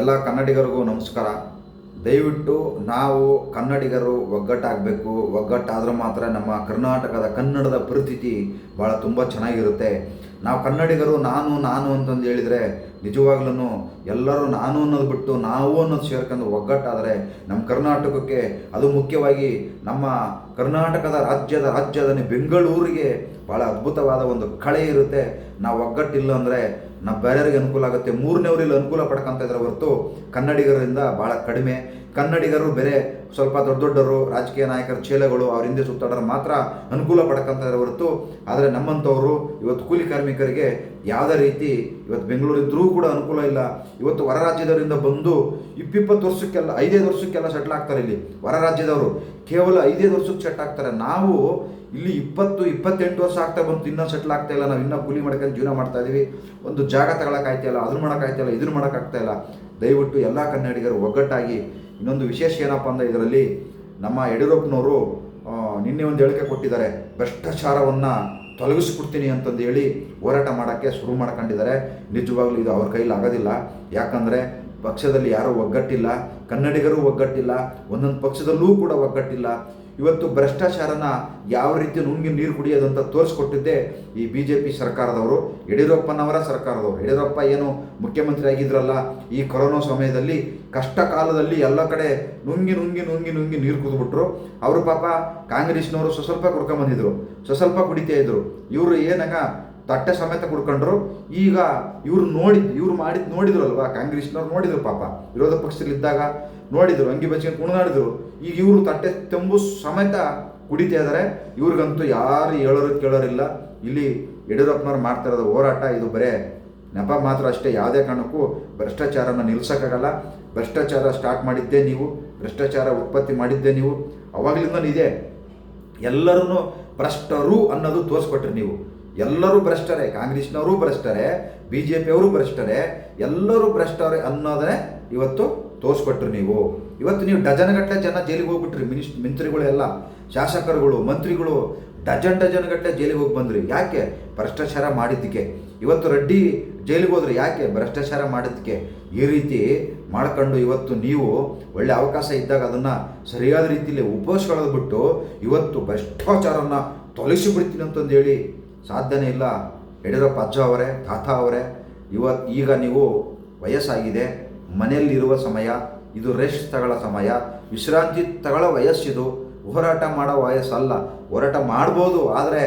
ಎಲ್ಲ ಕನ್ನಡಿಗರಿಗೂ ನಮಸ್ಕಾರ. ದಯವಿಟ್ಟು ನಾವು ಕನ್ನಡಿಗರು ಒಗ್ಗಟ್ಟಾಗಬೇಕು. ಒಗ್ಗಟ್ಟಾದರೆ ಮಾತ್ರ ನಮ್ಮ ಕರ್ನಾಟಕದ ಕನ್ನಡದ ಪರಿಸ್ಥಿತಿ ಭಾಳ ತುಂಬ ಚೆನ್ನಾಗಿರುತ್ತೆ. ನಾವು ಕನ್ನಡಿಗರು ನಾನು ನಾನು ಅಂತಂದು ಹೇಳಿದರೆ ನಿಜವಾಗ್ಲೂ ಎಲ್ಲರೂ ನಾನು ಅನ್ನೋದು ಬಿಟ್ಟು ನಾವು ಅನ್ನೋದು ಸೇರ್ಕೊಂಡು ಒಗ್ಗಟ್ಟಾದರೆ ನಮ್ಮ ಕರ್ನಾಟಕಕ್ಕೆ ಅದು ಮುಖ್ಯವಾಗಿ ನಮ್ಮ ಕರ್ನಾಟಕದ ರಾಜ್ಯದ ರಾಜ್ಯದಲ್ಲಿ ಬೆಂಗಳೂರಿಗೆ ಭಾಳ ಅದ್ಭುತವಾದ ಒಂದು ಕಳೆ ಇರುತ್ತೆ. ನಾವು ಒಗ್ಗಟ್ಟಿಲ್ಲ ಅಂದರೆ ನಾವು ಬೇರೆಯವ್ರಿಗೆ ಅನುಕೂಲ ಆಗುತ್ತೆ. ಮೂರನೇವ್ರಲ್ಲಿ ಅನುಕೂಲ ಪಡ್ಕೊಂತ ಇದ್ರೆ ಹೊರತು ಕನ್ನಡಿಗರಿಂದ ಭಾಳ ಕಡಿಮೆ. ಕನ್ನಡಿಗರು ಬೇರೆ ಸ್ವಲ್ಪ ದೊಡ್ಡ ದೊಡ್ಡವರು ರಾಜಕೀಯ ನಾಯಕರ, ಚೇಲೆಗಳು ಅವ್ರ ಹಿಂದೆ ಸುತ್ತಾಡೋರು ಮಾತ್ರ ಅನುಕೂಲ ಪಡ್ಕೊಂತ ಇದ್ರೆ ಹೊರತು ಆದರೆ ನಮ್ಮಂಥವರು ಇವತ್ತು ಕೂಲಿ ಕಾರ್ಮಿಕರಿಗೆ ಯಾವುದೇ ರೀತಿ ಇವತ್ತು ಬೆಂಗಳೂರಿದ್ರೂ ಕೂಡ ಅನುಕೂಲ ಇಲ್ಲ. ಇವತ್ತು ಹೊರ ರಾಜ್ಯದವರಿಂದ ಬಂದು ಇಪ್ಪಿಪ್ಪತ್ತು ವರ್ಷಕ್ಕೆಲ್ಲ, ಐದೈದು ವರ್ಷಕ್ಕೆಲ್ಲ ಸೆಟ್ಲ್ ಆಗ್ತಾರೆ ಇಲ್ಲಿ. ಹೊರ ರಾಜ್ಯದವರು. ಕೇವಲ ಐದೈದು ವರ್ಷಕ್ಕೆ ಸೆಟ್ ಆಗ್ತಾರೆ. ನಾವು ಇಲ್ಲಿ ಇಪ್ಪತ್ತು, ಇಪ್ಪತ್ತೆಂಟು ವರ್ಷ ಆಗ್ತಾ ಬಂತು, ಇನ್ನೂ ಸೆಟ್ಲ್ ಆಗ್ತಾ ಇಲ್ಲ. ನಾವು ಇನ್ನೂ ಕೂಲಿ ಮಾಡ್ಕೊಂಡು ಜೀವನ ಮಾಡ್ತಾ ಇದೀವಿ. ಒಂದು ಜಾಗ ತಗೊಳಕ್ಕಾಯ್ತಾ ಇಲ್ಲ ಅದನ್ನ ಮಾಡೋಕ್ಕಾಯ್ತಾ ಇಲ್ಲ ಇದನ್ನ ಮಾಡೋಕ್ಕಾಗ್ತಾ ಇಲ್ಲ. ದಯವಿಟ್ಟು ಎಲ್ಲ ಕನ್ನಡಿಗರು ಒಗ್ಗಟ್ಟಾಗಿ ಇನ್ನೊಂದು ವಿಶೇಷ ಏನಪ್ಪ ಅಂದರೆ ಇದರಲ್ಲಿ ನಮ್ಮ ಯಡಿಯೂರಪ್ಪನವರು ನಿನ್ನೆ ಒಂದು ಹೇಳಿಕೆ ಕೊಟ್ಟಿದ್ದಾರೆ. ಭ್ರಷ್ಟಾಚಾರವನ್ನು ತೊಲಗಿಸ್ಬಿಡ್ತೀನಿ ಅಂತಂದು ಹೇಳಿ ಹೋರಾಟ ಮಾಡೋಕ್ಕೆ ಶುರು ಮಾಡ್ಕೊಂಡಿದ್ದಾರೆ. ನಿಜವಾಗ್ಲೂ ಇದು ಅವ್ರ ಕೈಲಿ ಆಗೋದಿಲ್ಲ. ಯಾಕಂದರೆ ಪಕ್ಷದಲ್ಲಿ ಯಾರೂ ಒಗ್ಗಟ್ಟಿಲ್ಲ, ಕನ್ನಡಿಗರು ಒಗ್ಗಟ್ಟಿಲ್ಲ, ಒಂದೊಂದು ಪಕ್ಷದಲ್ಲೂ ಕೂಡ ಒಗ್ಗಟ್ಟಿಲ್ಲ. ಇವತ್ತು ಭ್ರಷ್ಟಾಚಾರನ ಯಾವ ರೀತಿ ನುಂಗಿ ನೀರು ಕುಡಿಯೋದು ಅಂತ ತೋರಿಸ್ಕೊಟ್ಟಿದ್ದೆ ಈ ಬಿ ಜೆ ಪಿ ಸರ್ಕಾರದವರು, ಯಡಿಯೂರಪ್ಪನವರ ಸರ್ಕಾರದವರು. ಯಡಿಯೂರಪ್ಪ ಏನು ಮುಖ್ಯಮಂತ್ರಿ ಆಗಿದ್ರಲ್ಲ, ಈ ಕೊರೋನಾ ಸಮಯದಲ್ಲಿ ಕಷ್ಟ ಕಾಲದಲ್ಲಿ ಎಲ್ಲ ಕಡೆ ನುಂಗಿ ನುಂಗಿ ನುಂಗಿ ನುಂಗಿ ನೀರು ಕುದ್ಬಿಟ್ರು ಅವರು ಪಾಪ ಕಾಂಗ್ರೆಸ್ನವರು ಸ್ವಸ್ವಲ್ಪ ಕುಡ್ಕೊಂಬಂದಿದ್ರು ಸ್ವಸ್ವಲ್ಪ ಕುಡಿತಾ ಇದ್ರು. ಇವರು ಏನಾಗ ತಟ್ಟೆ ಸಮೇತ ಕುಡ್ಕೊಂಡ್ರು. ಈಗ ಇವ್ರು ನೋಡಿದ್ ಇವ್ರು ಮಾಡಿದ್ ನೋಡಿದ್ರಲ್ವಾ? ಕಾಂಗ್ರೆಸ್ನವ್ರು ನೋಡಿದ್ರು ಪಾಪ. ವಿರೋಧ ಪಕ್ಷದಲ್ಲಿದ್ದಾಗ ನೋಡಿದ್ರು, ಅಂಗಿ ಬಚ್ಕೊಂಡು ಕುಣಿದಾಡಿದ್ರು ಈಗ ಇವರು ತಟ್ಟೆ ತೆಂಬು ಸಮೇತ ಕುಡಿತಾ ಇದ್ದಾರೆ ಇವ್ರಿಗಂತೂ ಯಾರು ಹೇಳೋರು ಕೇಳೋರಿಲ್ಲ. ಇಲ್ಲಿ ಯಡಿಯೂರಪ್ಪನವ್ರು ಮಾಡ್ತಾ ಇರೋದು ಹೋರಾಟ. ಇದು ಬರೇ ನೆಪ ಮಾತ್ರ ಅಷ್ಟೇ. ಯಾವುದೇ ಕಾರಣಕ್ಕೂ ಭ್ರಷ್ಟಾಚಾರನ ನಿಲ್ಸೋಕ್ಕಾಗಲ್ಲ. ಭ್ರಷ್ಟಾಚಾರ ಸ್ಟಾರ್ಟ್ ಮಾಡಿದ್ದೆ ನೀವು. ಭ್ರಷ್ಟಾಚಾರ ಉತ್ಪತ್ತಿ ಮಾಡಿದ್ದೆ ನೀವು. ಅವಾಗಲಿಂದ ಇದೆ. ಎಲ್ಲರೂ ಭ್ರಷ್ಟರು ಅನ್ನೋದು ತೋರಿಸ್ಕೊಟ್ರಿ ನೀವು. ಎಲ್ಲರೂ ಭ್ರಷ್ಟರೇ, ಕಾಂಗ್ರೆಸ್ನವರು ಭ್ರಷ್ಟರೇ ಬಿ ಜೆ ಪಿಯವರು ಭ್ರಷ್ಟರೇ, ಎಲ್ಲರೂ ಭ್ರಷ್ಟರೇ ಅನ್ನೋದನ್ನೇ ಇವತ್ತು ತೋರಿಸ್ಕೊಟ್ರಿ ನೀವು. ಇವತ್ತು ನೀವು ಡಜನ್ ಗಟ್ಟಲೆ ಜನ ಜೈಲಿಗೆ ಹೋಗ್ಬಿಟ್ರಿ, ಮಿನಿಸ್ ಮಂತ್ರಿಗಳೆಲ್ಲ ಶಾಸಕರುಗಳು, ಮಂತ್ರಿಗಳು, ಡಜನ್ ಡಜನ್ ಗಟ್ಟಲೆ ಜೈಲಿಗೆ ಹೋಗಿ ಬಂದ್ರಿ. ಯಾಕೆ? ಭ್ರಷ್ಟಾಚಾರ ಮಾಡಿದ್ದಕ್ಕೆ. ಇವತ್ತು ರೆಡ್ಡಿ ಜೈಲಿಗೆ ಹೋದ್ರೆ ಯಾಕೆ ಭ್ರಷ್ಟಾಚಾರ ಮಾಡಿದ್ದಕ್ಕೆ? ಈ ರೀತಿ ಮಾಡ್ಕೊಂಡು ಇವತ್ತು ನೀವು ಒಳ್ಳೆ ಅವಕಾಶ ಇದ್ದಾಗ ಅದನ್ನು ಸರಿಯಾದ ರೀತಿಯಲ್ಲಿ ಉಪಯೋಗಿಸ್ಕೊಳ್ಳೋದು ಬಿಟ್ಟು ಇವತ್ತು ಭ್ರಷ್ಟಾಚಾರನ ತೊಲಗಿಸಿಬಿಡ್ತೀನಿ ಅಂತಂದು ಹೇಳಿ ಸಾಧ್ಯನೇ ಇಲ್ಲ. ಯಡಿಯೂರಪ್ಪ ಅಜ್ಜ ಅವರೇ, ತಾತ ಅವರೇ ಇವತ್ತು ಈಗ ನೀವು ವಯಸ್ಸಾಗಿದೆ. ಮನೆಯಲ್ಲಿರುವ ಸಮಯ, ಇದು ರೆಸ್ಟ್ ತಗೊಳ್ಳೋ ಸಮಯ. ವಿಶ್ರಾಂತಿ ತಗೊಳ್ಳೋ ವಯಸ್ಸಿದು. ಹೋರಾಟ ಮಾಡೋ ವಯಸ್ಸಲ್ಲ. ಹೋರಾಟ ಮಾಡ್ಬೋದು, ಆದರೆ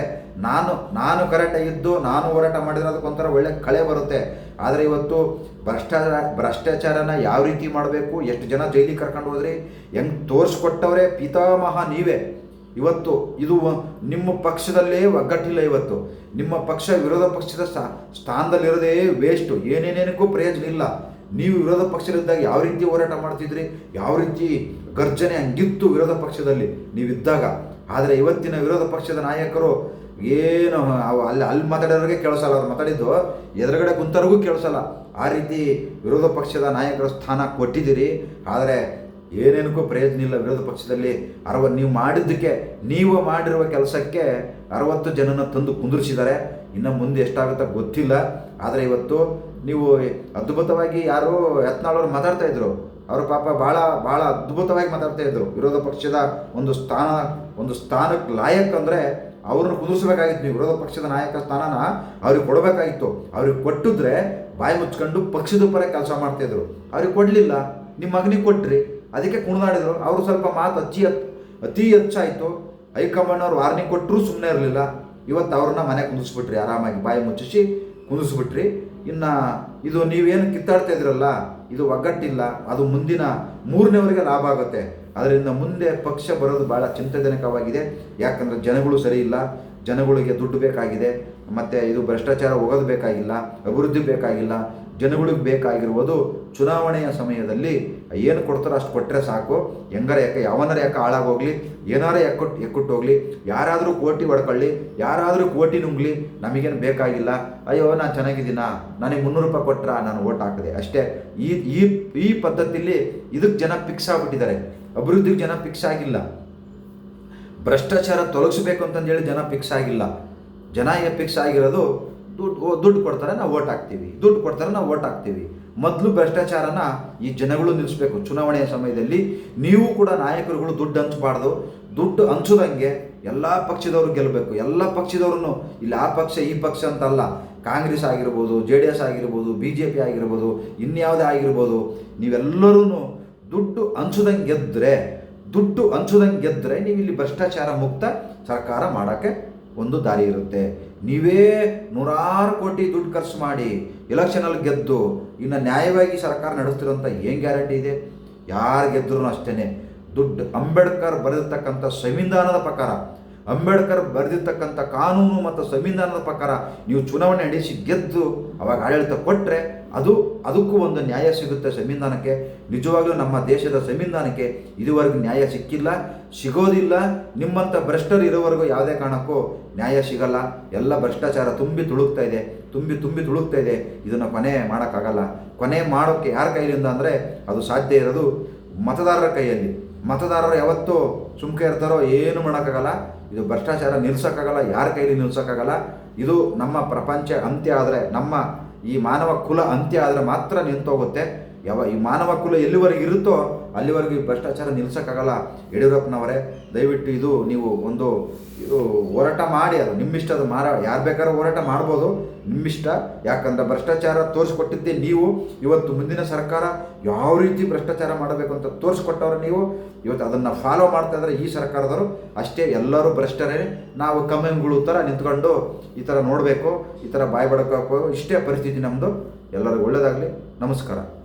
ನಾನು ನಾನು ಕರೆಕ್ಟಾಗಿದ್ದು ನಾನು ಹೋರಾಟ ಮಾಡಿದ್ರೆ ಅದಕ್ಕೊಂಥರ ಒಳ್ಳೆ ಕಳೆ ಬರುತ್ತೆ. ಆದರೆ ಇವತ್ತು ಭ್ರಷ್ಟಾಚಾರ, ಭ್ರಷ್ಟಾಚಾರನ ಯಾವ ರೀತಿ ಮಾಡಬೇಕು? ಎಷ್ಟು ಜನ ಜೈಲಿಗೆ ಕರ್ಕೊಂಡು ಹೋದ್ರಿ? ಹೆಂಗೆ ತೋರಿಸ್ಕೊಟ್ಟವರೇ? ಪಿತಾಮಹ ನೀವೇ. ಇವತ್ತು ಇದು ನಿಮ್ಮ ಪಕ್ಷದಲ್ಲೇ ಒಗ್ಗಟ್ಟಿಲ್ಲ ಇವತ್ತು. ನಿಮ್ಮ ಪಕ್ಷ ವಿರೋಧ ಪಕ್ಷದ ಸ್ಥಾ- ಸ್ಥಾನದಲ್ಲಿರೋದೇ ವೇಸ್ಟು ಏನೇನೇನಕ್ಕೂ ಪ್ರಯೋಜನ ಇಲ್ಲ. ನೀವು ವಿರೋಧ ಪಕ್ಷದಲ್ಲಿದ್ದಾಗ ಯಾವ ರೀತಿ ಹೋರಾಟ ಮಾಡ್ತಿದ್ರಿ? ಯಾವ ರೀತಿ ಗರ್ಜನೆ ಹಂಗಿತ್ತು ವಿರೋಧ ಪಕ್ಷದಲ್ಲಿ ನೀವಿದ್ದಾಗ? ಆದರೆ ಇವತ್ತಿನ ವಿರೋಧ ಪಕ್ಷದ ನಾಯಕರು ಏನು ಅಲ್ಲಿ ಅಲ್ಲಿ ಮಾತಾಡೋರಿಗೆ ಕೇಳಿಸಲ್ಲ. ಅವ್ರು ಮಾತಾಡಿದ್ದು ಎದುರುಗಡೆ ಕುಂತವ್ರಿಗೂ ಕೇಳಿಸಲ್ಲ. ಆ ರೀತಿ ವಿರೋಧ ಪಕ್ಷದ ನಾಯಕರ ಸ್ಥಾನ ಕೊಟ್ಟಿದ್ದೀರಿ. ಆದರೆ ಏನೇನಕ್ಕೂ ಪ್ರಯೋಜನ ಇಲ್ಲ ವಿರೋಧ ಪಕ್ಷದಲ್ಲಿ ಅರವ ನೀವು ಮಾಡಿದ್ದಕ್ಕೆ, ನೀವು ಮಾಡಿರುವ ಕೆಲಸಕ್ಕೆ ಅರವತ್ತು ಜನನ ತಂದು ಕುಂದಿರಿಸಿದ್ದಾರೆ. ಇನ್ನು ಮುಂದೆ ಎಷ್ಟಾಗುತ್ತೋ ಗೊತ್ತಿಲ್ಲ. ಆದರೆ ಇವತ್ತು ನೀವು ಅದ್ಭುತವಾಗಿ ಯಾರೋ ಯತ್ನಾಳವರು ಮಾತಾಡ್ತಾ ಇದ್ರು. ಅವರು ಪಾಪ ಭಾಳ ಭಾಳ ಅದ್ಭುತವಾಗಿ ಮಾತಾಡ್ತಾ ಇದ್ರು. ವಿರೋಧ ಪಕ್ಷದ ಒಂದು ಸ್ಥಾನ, ಒಂದು ಸ್ಥಾನಕ್ಕೆ ಲಾಯಕ್ ಅಂದರೆ ಅವ್ರನ್ನ ಕುದುರಿಸಬೇಕಾಗಿತ್ತು. ನೀವು ವಿರೋಧ ಪಕ್ಷದ ನಾಯಕ ಸ್ಥಾನನ ಅವ್ರಿಗೆ ಕೊಡಬೇಕಾಗಿತ್ತು. ಅವ್ರಿಗೆ ಕೊಟ್ಟಿದ್ರೆ ಬಾಯಿ ಮುಚ್ಕೊಂಡು ಪಕ್ಷದ ಪರ ಕೆಲಸ ಮಾಡ್ತಾಯಿದ್ರು ಅವ್ರಿಗೆ ಕೊಡಲಿಲ್ಲ. ನಿಮ್ಮ ಮಗನಿಗೆ ಕೊಟ್ರಿ. ಅದಕ್ಕೆ ಕುಣಿದಾಡಿದ್ರು ಅವರು ಸ್ವಲ್ಪ ಮಾತು ಅತ್ ಅತಿ ಹೆಚ್ಚಾಯಿತು. ಹೈಕಮಾಂಡ್ ಅವ್ರು ವಾರ್ನಿಂಗ್ ಕೊಟ್ಟರು ಸುಮ್ಮನೆ ಇರಲಿಲ್ಲ. ಇವತ್ತು ಅವ್ರನ್ನ ಮನೆ ಕುಂದಿಸ್ಬಿಟ್ರಿ, ಆರಾಮಾಗಿ ಬಾಯಿ ಮುಚ್ಚಿಸಿ ಕುಂದಿಸ್ಬಿಟ್ರಿ. ಇನ್ನು ಇದು ನೀವೇನು ಕಿತ್ತಾಡ್ತಾ ಇದ್ರಲ್ಲ, ಇದು ಒಗ್ಗಟ್ಟಿಲ್ಲ. ಅದು ಮುಂದಿನ ಮೂರನೇವರೆಗೆ ಲಾಭ ಆಗುತ್ತೆ. ಅದರಿಂದ ಮುಂದೆ ಪಕ್ಷ ಬರೋದು ಭಾಳ ಚಿಂತಾಜನಕವಾಗಿದೆ. ಯಾಕಂದರೆ ಜನಗಳು ಸರಿ ಇಲ್ಲ. ಜನಗಳಿಗೆ ದುಡ್ಡು ಬೇಕಾಗಿದೆ, ಮತ್ತು ಇದು ಭ್ರಷ್ಟಾಚಾರ ಹೋಗೋದು ಬೇಕಾಗಿಲ್ಲ, ಅಭಿವೃದ್ಧಿ ಬೇಕಾಗಿಲ್ಲ, ಜನಗಳಿಗೆ ಬೇಕಾಗಿರುವುದು ಚುನಾವಣೆಯ ಸಮಯದಲ್ಲಿ ಏನು ಕೊಡ್ತಾರೋ ಅಷ್ಟು ಕೊಟ್ಟರೆ ಸಾಕು. ಹೆಂಗಾರ ಯಾಕೆ, ಯಾವನಾರ ಯಾಕೆ ಹಾಳಾಗೋಗ್ಲಿ, ಏನಾರ ಎಕ್ಕುಟ್ ಎಕ್ಕುಟ್ಟು ಹೋಗ್ಲಿ, ಯಾರಾದರೂ ಕೋಟಿ ಹೊಡ್ಕೊಳ್ಳಿ, ಯಾರಾದರೂ ಕೋಟಿ ನುಂಗ್ಲಿ, ನಮಗೇನು ಬೇಕಾಗಿಲ್ಲ. ಅಯ್ಯೋ, ನಾನು ಚೆನ್ನಾಗಿದ್ದೀನ? ನನಗೆ ಮುನ್ನೂರು ರೂಪಾಯಿ ಕೊಟ್ಟರೆ ನಾನು ಓಟ್ ಹಾಕಿದೆ. ಅಷ್ಟೇ. ಈ ಈ ಈ ಪದ್ಧತಿಯಲ್ಲಿ ಇದಕ್ಕೆ ಜನ ಫಿಕ್ಸ್ ಆಗಿಬಿಟ್ಟಿದ್ದಾರೆ. ಅಭಿವೃದ್ಧಿಗೆ ಜನ ಫಿಕ್ಸ್ ಆಗಿಲ್ಲ. ಭ್ರಷ್ಟಾಚಾರ ತೊಲಗಿಸ್ಬೇಕು ಅಂತಂದೇಳಿ ಜನ ಫಿಕ್ಸ್ ಆಗಿಲ್ಲ. ಜನ ಫಿಕ್ಸ್ ಆಗಿರೋದು, ದುಡ್ಡು ದುಡ್ಡು ಕೊಡ್ತಾರೆ, ನಾವು ಓಟ್ ಹಾಕ್ತೀವಿ. ದುಡ್ಡು ಕೊಡ್ತಾರೆ, ನಾವು ಓಟ್ ಹಾಕ್ತೀವಿ. ಮೊದಲು ಭ್ರಷ್ಟಾಚಾರನ ಈ ಜನಗಳು ನಿಲ್ಲಿಸಬೇಕು ಚುನಾವಣೆಯ ಸಮಯದಲ್ಲಿ ನೀವು ಕೂಡ ನಾಯಕರುಗಳು ದುಡ್ಡು ಹಂಚಬಾರ್ದು. ದುಡ್ಡು ಹಂಚೋದಂಗೆ ಎಲ್ಲ ಪಕ್ಷದವರು ಗೆಲ್ಲಬೇಕು ಎಲ್ಲ ಪಕ್ಷದವ್ರನ್ನು ಇಲ್ಲಿ ಆ ಪಕ್ಷ, ಈ ಪಕ್ಷ ಅಂತಲ್ಲ. ಕಾಂಗ್ರೆಸ್ ಆಗಿರ್ಬೋದು, ಜೆ ಡಿ ಎಸ್ ಆಗಿರ್ಬೋದು, ಬಿ ಜೆ ಪಿ ಆಗಿರ್ಬೋದು, ಇನ್ಯಾವುದೇ ಆಗಿರ್ಬೋದು ನೀವೆಲ್ಲರೂ ದುಡ್ಡು ಹಂಚೋದಂಗೆ ಗೆದ್ದರೆ ದುಡ್ಡು ಹಂಚೋದಂಗೆ ಗೆದ್ದರೆ ನೀವು ಇಲ್ಲಿ ಭ್ರಷ್ಟಾಚಾರ ಮುಕ್ತ ಸರ್ಕಾರ ಮಾಡೋಕ್ಕೆ ಒಂದು ದಾರಿ ಇರುತ್ತೆ. ನೀವೇ ನೂರಾರು ಕೋಟಿ ದುಡ್ಡು ಖರ್ಚು ಮಾಡಿ ಎಲೆಕ್ಷನಲ್ಲಿ ಗೆದ್ದು ಇನ್ನು ನ್ಯಾಯವಾಗಿ ಸರ್ಕಾರ ನಡೆಸ್ತಿರೋಂಥ ಏನು ಗ್ಯಾರಂಟಿ ಇದೆ? ಯಾರು ಗೆದ್ದರೂ ಅಷ್ಟೇ ದುಡ್ಡು ಅಂಬೇಡ್ಕರ್ ಬರೆದಿರ್ತಕ್ಕಂಥ ಸಂವಿಧಾನದ ಪ್ರಕಾರ ಅಂಬೇಡ್ಕರ್ ಬರೆದಿರ್ತಕ್ಕಂಥ ಕಾನೂನು ಮತ್ತು ಸಂವಿಧಾನದ ಪ್ರಕಾರ ನೀವು ಚುನಾವಣೆ ನಡೆಸಿ ಗೆದ್ದು ಅವಾಗ ಆಡಳಿತ ಕೊಟ್ಟರೆ ಅದು, ಅದಕ್ಕೂ ಒಂದು ನ್ಯಾಯ ಸಿಗುತ್ತೆ ಸಂವಿಧಾನಕ್ಕೆ. ನಿಜವಾಗ್ಲೂ ನಮ್ಮ ದೇಶದ ಸಂವಿಧಾನಕ್ಕೆ ಇದುವರೆಗೂ ನ್ಯಾಯ ಸಿಕ್ಕಿಲ್ಲ, ಸಿಗೋದಿಲ್ಲ. ನಿಮ್ಮಂಥ ಭ್ರಷ್ಟರು ಇರೋವರೆಗೂ ಯಾವುದೇ ಕಾರಣಕ್ಕೂ ನ್ಯಾಯ ಸಿಗಲ್ಲ. ಎಲ್ಲ ಭ್ರಷ್ಟಾಚಾರ ತುಂಬಿ ತುಳುಕ್ತಾ ಇದೆ, ತುಂಬಿ ತುಂಬಿ ತುಳುಕ್ತಾ ಇದೆ. ಇದನ್ನು ಕೊನೆ ಮಾಡೋಕ್ಕಾಗಲ್ಲ. ಕೊನೆ ಮಾಡೋಕ್ಕೆ ಯಾರ ಕೈಲಿಂದ ಅಂದರೆ ಅದು ಸಾಧ್ಯ ಇರೋದು ಮತದಾರರ ಕೈಯಲ್ಲಿ. ಮತದಾರರು ಯಾವತ್ತೂ ಸುಮ್ಕೆ ಇರ್ತಾರೋ ಏನು ಮಾಡೋಕ್ಕಾಗಲ್ಲ. ಇದು ಭ್ರಷ್ಟಾಚಾರ ನಿಲ್ಸೋಕ್ಕಾಗಲ್ಲ, ಯಾರ ಕೈಲಿ ನಿಲ್ಸೋಕ್ಕಾಗಲ್ಲ, ಇದು ನಮ್ಮ ಪ್ರಪಂಚ ಅಂತ್ಯ ಆದರೆ, ನಮ್ಮ ಈ ಮಾನವ ಕುಲ ಅಂತ್ಯ ಆದರೆ ಮಾತ್ರ ನಿಂತೋಗುತ್ತೆ. ಯಾವ ಈ ಮಾನವ ಕುಲ ಎಲ್ಲಿವರೆಗೆ ಇರುತ್ತೋ ಅಲ್ಲಿವರೆಗೂ ಭ್ರಷ್ಟಾಚಾರ ನಿಲ್ಸೋಕ್ಕಾಗಲ್ಲ. ಯಡಿಯೂರಪ್ಪನವರೇ, ದಯವಿಟ್ಟು ಇದು ನೀವು ಒಂದು, ಇದು ಹೋರಾಟ ಮಾಡಿ ಅದು. ನಿಮ್ಮಿಷ್ಟ ಅದು ಮಾರ, ಯಾರು ಬೇಕಾದ್ರೂ ಹೋರಾಟ ಮಾಡ್ಬೋದು. ನಿಮ್ಮಿಷ್ಟ. ಯಾಕಂದ್ರೆ ಭ್ರಷ್ಟಾಚಾರ ತೋರಿಸ್ಕೊಟ್ಟಿದ್ದೆ ನೀವು. ಇವತ್ತು ಮುಂದಿನ ಸರ್ಕಾರ ಯಾವ ರೀತಿ ಭ್ರಷ್ಟಾಚಾರ ಮಾಡಬೇಕು ಅಂತ ತೋರಿಸ್ಕೊಟ್ಟವ್ರು ನೀವು. ಇವತ್ತು ಅದನ್ನು ಫಾಲೋ ಮಾಡ್ತಾ ಇದ್ರೆ ಈ ಸರ್ಕಾರದವರು. ಅಷ್ಟೇ ಎಲ್ಲರೂ ಭ್ರಷ್ಟರೇ. ನಾವು ಕಮ್ಮಿಗಳು ಥರ ನಿಂತ್ಕೊಂಡು ಈ ಥರ ನೋಡಬೇಕು, ಈ ಥರ ಬಾಯಿ ಬಡ್ಕೋಬೇಕು. ಇಷ್ಟೇ ಪರಿಸ್ಥಿತಿ ನಮ್ಮದು ಎಲ್ಲರಿಗೂ ಒಳ್ಳೆಯದಾಗಲಿ ನಮಸ್ಕಾರ.